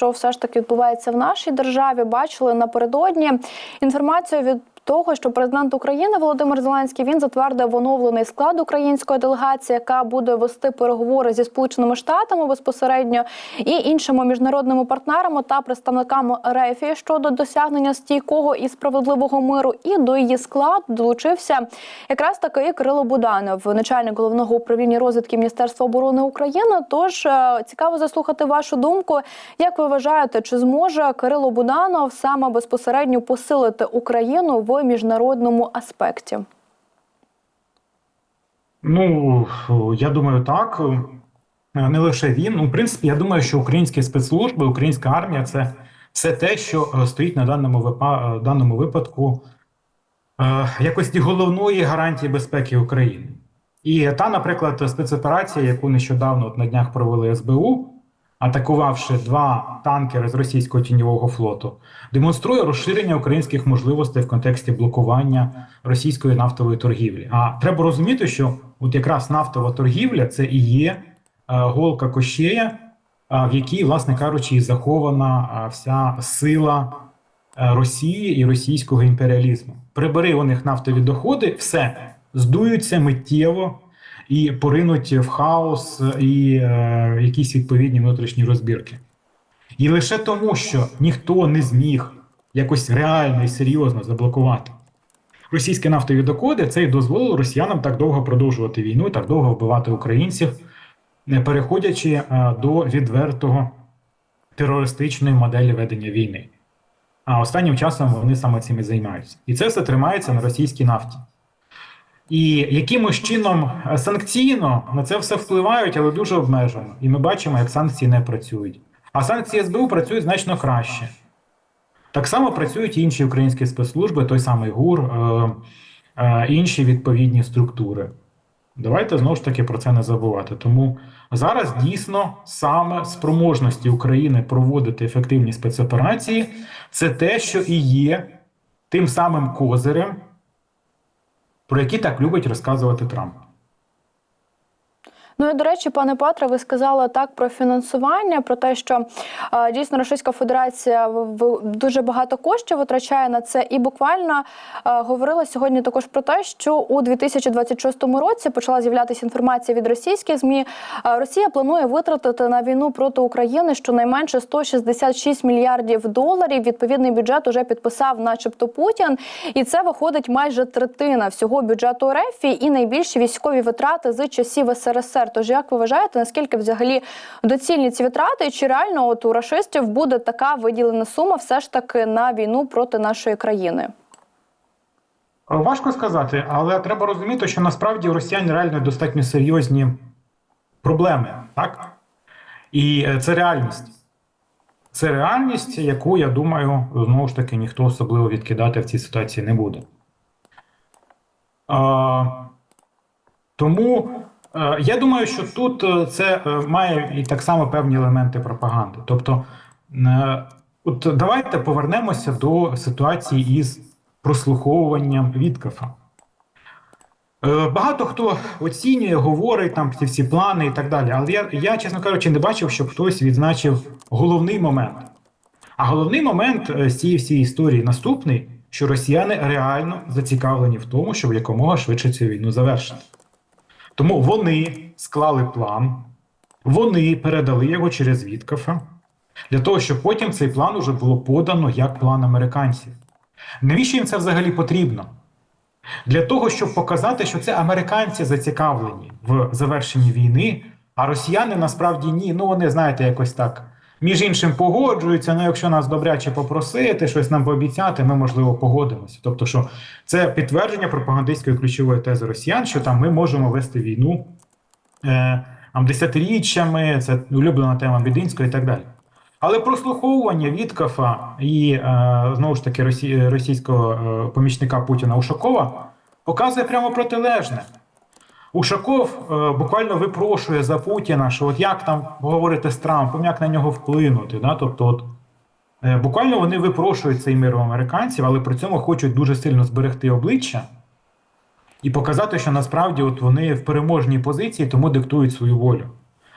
що все ж таки відбувається в нашій державі. Бачили напередодні інформацію від. Того, що президент України Володимир Зеленський він затвердив оновлений склад української делегації, яка буде вести переговори зі сполученими штатами безпосередньо і іншими міжнародними партнерами та представниками РЕФІ щодо досягнення стійкого і справедливого миру. І до її складу долучився якраз таки Кирило Буданов, начальник головного управління розвідки Міністерства оборони України. Тож е, цікаво заслухати вашу думку. Як ви вважаєте, чи зможе Кирило Буданов саме безпосередньо посилити Україну в міжнародному аспекті? Ну, я думаю, так. Не лише він. Ну, в принципі, я думаю, що українські спецслужби, українська армія це все те, що е, стоїть на даному, е, даному випадку е, якості головної гарантії безпеки України. І та, наприклад, спецоперація, яку нещодавно от на днях провели СБУ, атакувавши два танкери з російського тіньового флоту, демонструє розширення українських можливостей в контексті блокування російської нафтової торгівлі. А треба розуміти, що от якраз нафтова торгівля це і є е, голка кощея, е, в якій, власне кажучи, і захована е, вся сила Росії і російського імперіалізму. Прибери у них нафтові доходи, все здуються миттєво і поринуть в хаос і е, якісь відповідні внутрішні розбірки. І лише тому, що ніхто не зміг якось реально і серйозно заблокувати російські нафтові доходи, це і дозволило росіянам так довго продовжувати війну, так довго вбивати українців, не переходячи е, до відвертого терористичної моделі ведення війни. А останнім часом вони саме цим і займаються. І це все тримається на російській нафті. І якимось чином е, санкційно на це все впливають, але дуже обмежено. І ми бачимо, як санкції не працюють. А санкції СБУ працюють значно краще. Так само працюють і інші українські спецслужби, той самий ГУР, е, е, інші відповідні структури. Давайте знову ж таки про це не забувати. Тому зараз дійсно саме спроможності України проводити ефективні спецоперації це те, що і є тим самим козирем, про які так любить розказувати Трамп. Ну і до речі, пане Патре, ви сказали так про фінансування, про те, що е, дійсно Російська Федерація дуже багато коштів витрачає на це, і буквально е, говорили сьогодні також про те, що у 2026 році почала з'являтися інформація від російських змі. Е, Росія планує витратити на війну проти України щонайменше 166 мільярдів доларів. Відповідний бюджет уже підписав, начебто, Путін, і це виходить майже третина всього бюджету РФ і найбільші військові витрати з часів СРСР. Тож як ви вважаєте, наскільки взагалі доцільні ці витрати, і чи реально от у рашистів буде така виділена сума все ж таки на війну проти нашої країни? Важко сказати, але треба розуміти, що насправді у росіян реально достатньо серйозні проблеми, так? І е, це реальність. Це реальність, яку, я думаю, знову ж таки ніхто особливо відкидати в цій ситуації не буде. А, тому е, я думаю, що тут е, це е, має і так само певні елементи пропаганди. Тобто, е, от давайте повернемося до ситуації із прослуховуванням Віткафа. Е, Багато хто оцінює, говорить там ці всі плани і так далі. Але я, я, чесно кажучи, не бачив, щоб хтось відзначив головний момент. А головний момент е, з цієї всієї історії наступний, що росіяни реально зацікавлені в тому, щоб якомога швидше цю війну завершити. Тому вони склали план, вони передали його через Віткафа, для того, щоб потім цей план уже було подано як план американців. Навіщо їм це взагалі потрібно? Для того, щоб показати, що це американці зацікавлені в завершенні війни, а росіяни насправді ні. Ну вони знаєте, якось так. Між іншим погоджуються. Ну, якщо нас добряче попросити, щось нам пообіцяти, ми можливо погодимося. Тобто, що це підтвердження пропагандистської ключової тези росіян, що там ми можемо вести війну е, там, десятиріччями, це улюблена тема Бідинського і так далі. Але прослуховування Віткафа і е, знову ж таки росі, російського е, помічника Путіна Ушакова показує прямо протилежне. Ушаков е, буквально випрошує за Путіна, що от як там говорити з Трампом, як на нього вплинути. Да? Тобто, от, е, буквально вони випрошують цей мир у американців, але при цьому хочуть дуже сильно зберегти обличчя і показати, що насправді от вони в переможній позиції, тому диктують свою волю.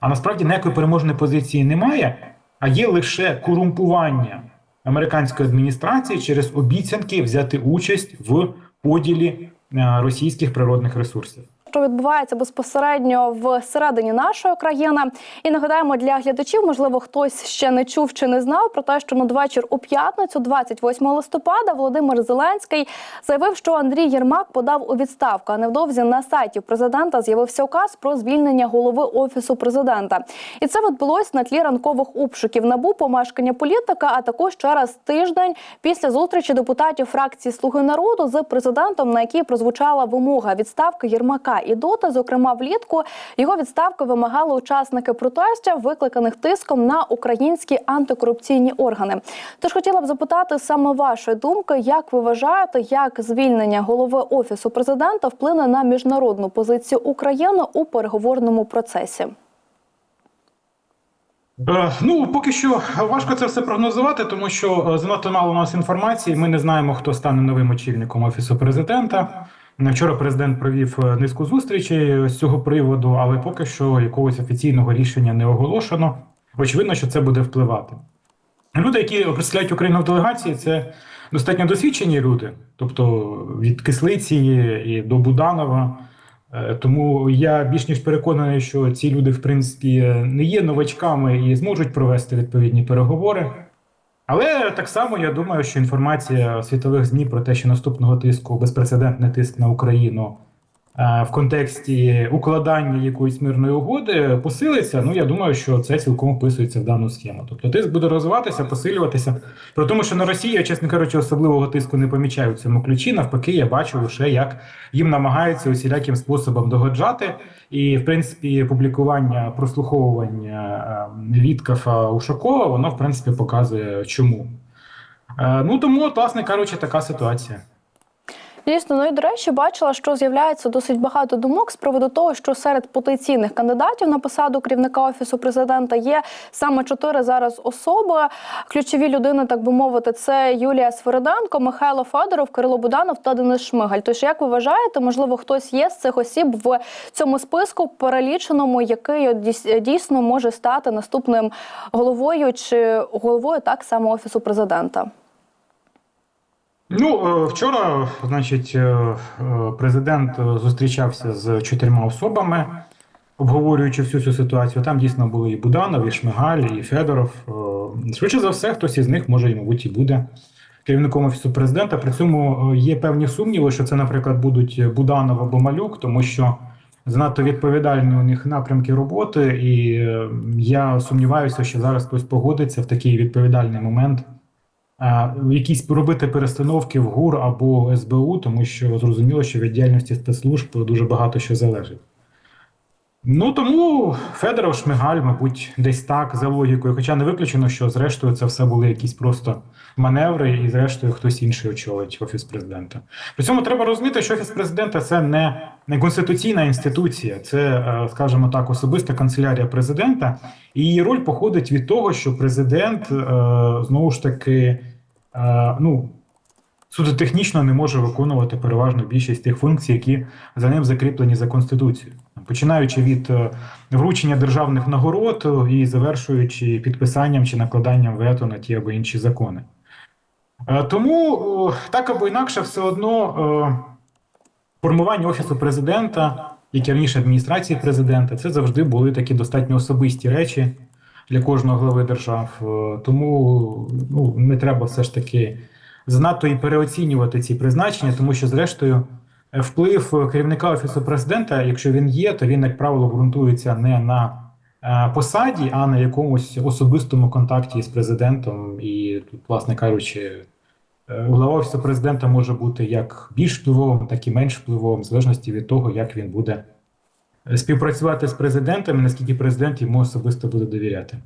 А насправді ніякої переможної позиції немає. а є лише корумпування американської адміністрації через обіцянки взяти участь в поділі е, російських природних ресурсів. Що відбувається безпосередньо всередині нашої країни. І нагадаємо для глядачів, можливо, хтось ще не чув чи не знав про те, що надвечір у п'ятницю, 28 листопада, Володимир Зеленський заявив, що Андрій Єрмак подав у відставку. А невдовзі на сайті президента з'явився указ про звільнення голови офісу президента. І це відбулось на тлі ранкових обшуків набу помешкання політика, а також через тиждень після зустрічі депутатів фракції Слуги народу з президентом, на якій прозвучала вимога відставки Єрмака і доти. Зокрема, влітку його відставки вимагали учасники протестів, викликаних тиском на українські антикорупційні органи. Тож хотіла б запитати саме вашої думки, як ви вважаєте, як звільнення голови офісу президента вплине на міжнародну позицію України у переговорному процесі? Е, Ну, поки що важко це все прогнозувати, тому що е, занадто мало у нас інформації. Ми не знаємо, хто стане новим очільником офісу президента. Вчора президент провів е, низку зустрічей з цього приводу, але поки що якогось офіційного рішення не оголошено. Очевидно, що це буде впливати. Люди, які представляють Україну в делегації, це достатньо досвідчені люди, тобто від кислиці і до Буданова. Е, Тому я більш ніж переконаний, що ці люди, в принципі, не є новачками і зможуть провести відповідні переговори. Але так само я думаю, що інформація світових ЗМІ про те, що наступного тиску безпрецедентний тиск на Україну в контексті укладання якоїсь мирної угоди посилиться. Ну я думаю, що це цілком вписується в дану схему. Тобто тиск буде розвиватися, посилюватися. При тому, що на Росії, я, чесно кажучи, особливого тиску не помічаю в цьому ключі. Навпаки, я бачу лише як їм намагаються усіляким способом догоджати. І, в принципі, публікування прослуховування е, Віткафа Ушакова, воно в принципі показує чому. Е, Ну тому, от, власне кажучи, така ситуація. Дійсно, ну і до речі, бачила, що з'являється досить багато думок з приводу того, що серед потенційних кандидатів на посаду керівника офісу президента є саме чотири зараз особи. Ключові людини, так би мовити, це Юлія Свериденко, Михайло Федоров, Кирило Буданов та Денис Шмигаль. Тож, як ви вважаєте, можливо, хтось є з цих осіб в цьому списку переліченому, який дійсно може стати наступним головою чи головою так само офісу президента? Ну, е, вчора, значить, е, е, президент зустрічався з чотирма особами, обговорюючи всю цю ситуацію. Там дійсно були і Буданов, і Шмигаль, і Федоров. Швидше за все, хтось із них може, і, мабуть, і буде керівником офісу президента. При цьому є певні сумніви, що це, наприклад, будуть Буданов або Малюк, тому що занадто відповідальні у них напрямки роботи, і я сумніваюся, що зараз хтось погодиться в такий відповідальний момент якісь робити перестановки в ГУР або СБУ, тому що зрозуміло, що від діяльності спецслужб дуже багато що залежить. Ну тому Федоров Шмигаль, мабуть, десь так за логікою. Хоча не виключено, що зрештою це все були якісь просто маневри, і зрештою хтось інший очолить офіс президента. При цьому треба розуміти, що офіс президента це не, не конституційна інституція, це, е, скажімо так, особиста канцелярія президента. І її роль походить від того, що президент е, знову ж таки, е, ну. Суто технічно не може виконувати переважну більшість тих функцій, які за ним закріплені за конституцією, починаючи від е, вручення державних нагород е, і завершуючи підписанням чи накладанням вето на ті або інші закони. Е, Тому так або інакше, все одно формування офісу президента, як і раніше адміністрації президента, це завжди були такі достатньо особисті речі для кожного глави держав. Тому ну, не треба все ж таки занадто і переоцінювати ці призначення, тому що, зрештою, вплив керівника офісу президента, якщо він є, то він, як правило, ґрунтується не на е, посаді, а на якомусь особистому контакті з президентом. І тут, власне кажучи, е, глава офісу президента може бути як більш впливовим, так і менш впливовим, в залежності від того, як він буде е, співпрацювати з президентом наскільки президент йому особисто буде довіряти.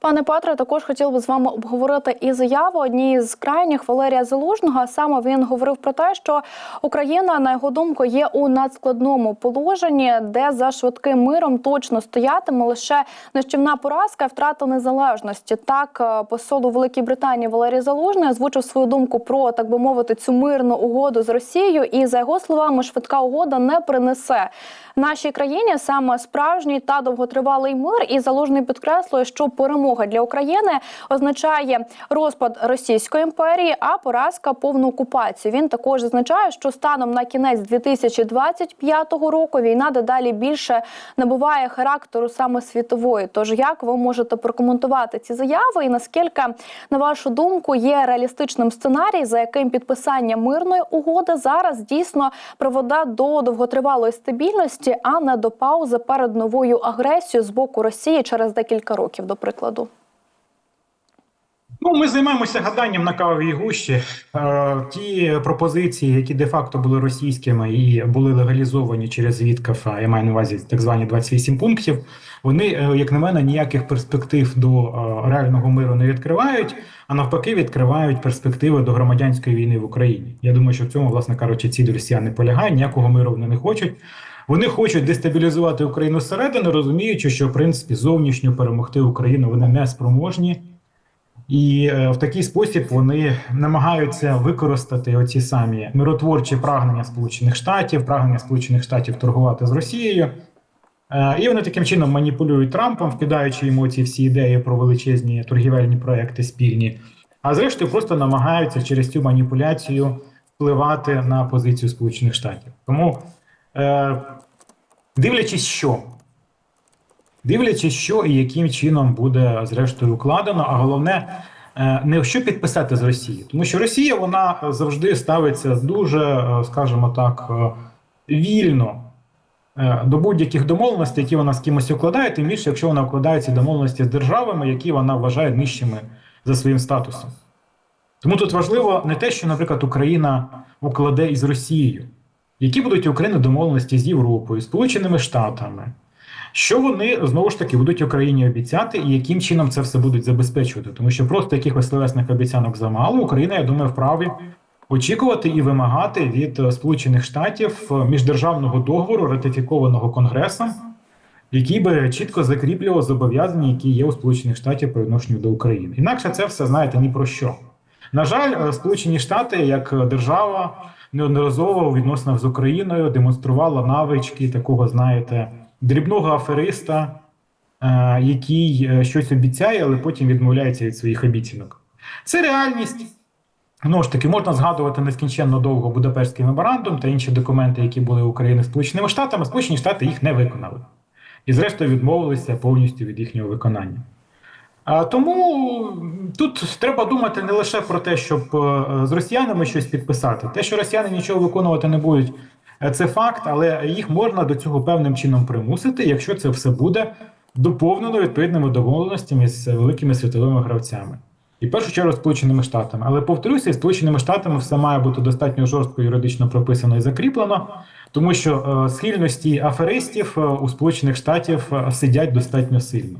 Пане Петре, також хотів би з вами обговорити і заяву однієї з крайніх Валерія Залужного. Саме він говорив про те, що Україна, на його думку, є у надскладному положенні, де за швидким миром точно стоятиме лише нищівна поразка, втрата незалежності. Так, е, посол у Великій Британії Валерій Залужний озвучив свою думку про так би мовити цю мирну угоду з Росією. І за його словами, швидка угода не принесе нашій країні саме справжній та довготривалий мир. І залужний підкреслює, що перемога перемога для України означає розпад Російської імперії, а поразка повну окупацію. Він також зазначає, що станом на кінець 2025 року війна дедалі більше набуває характеру саме світової. Тож як ви можете прокоментувати ці заяви, і наскільки, на вашу думку, є реалістичним сценарій, за яким підписання мирної угоди зараз дійсно приведе до довготривалої стабільності, а не до паузи перед новою агресією з боку Росії через декілька років, до прикладу? Ну, ми займаємося гаданням на кавовій гущі. Е, ті пропозиції, які де-факто були російськими і були легалізовані через Віткаф, я маю на увазі так звані 28 пунктів. Вони, е, як на мене, ніяких перспектив до е, реального миру не відкривають, а навпаки, відкривають перспективи до громадянської війни в Україні. Я думаю, що в цьому, власне кажучи, ціль росіян не полягає, ніякого миру вони не хочуть. Вони хочуть дестабілізувати Україну зсередини, розуміючи, що в принципі зовнішньо перемогти Україну вони не спроможні. І е, в такий спосіб вони намагаються використати оці самі миротворчі прагнення Сполучених Штатів, прагнення Сполучених Штатів торгувати з Росією. Е, І вони таким чином маніпулюють Трампом, вкидаючи йому ці всі ідеї про величезні торгівельні проекти спільні. А зрештою, просто намагаються через цю маніпуляцію впливати на позицію Сполучених Штатів. Тому, е, дивлячись, що Дивлячись, що і яким чином буде зрештою укладено, а головне е, не що підписати з Росії, тому що Росія вона завжди ставиться дуже, е, скажімо так, е, вільно до будь-яких домовленостей, які вона з кимось укладає, тим більше, якщо вона укладає домовленості з державами, які вона вважає нижчими за своїм статусом. Тому тут важливо не те, що, наприклад, Україна укладе із Росією, які будуть України домовленості з Європою, Сполученими Штатами. Що вони знову ж таки будуть Україні обіцяти, і яким чином це все будуть забезпечувати? Тому що просто якихось словесних обіцянок замало. Україна, я думаю, вправі очікувати і вимагати від е, Сполучених Штатів е, міждержавного договору, ратифікованого Конгресом, який би чітко закріплював зобов'язання, які є у Сполучених Штатів по відношенню до України. Інакше це все знаєте ні про що. На жаль, е, Сполучені Штати як держава неодноразово у відносинах з Україною демонструвала навички такого, знаєте, дрібного афериста, е, який е, щось обіцяє, але потім відмовляється від своїх обіцянок. Це реальність. Знову ж таки, можна згадувати нескінченно довго Будапештський меморандум та інші документи, які були України Сполученими Штатами. Сполучені Штати їх не виконали. І, зрештою, відмовилися повністю від їхнього виконання. А, тому тут треба думати не лише про те, щоб е, з росіянами щось підписати. Те, що росіяни нічого виконувати не будуть, це факт, але їх можна до цього певним чином примусити, якщо це все буде доповнено відповідними домовленостями з великими світовими гравцями. І в першу чергу Сполученими Штатами. Але повторюся, Сполученими Штатами все має бути достатньо жорстко юридично прописано і закріплено, тому що е, схильності аферистів е, у Сполучених Штатів е, сидять достатньо сильно.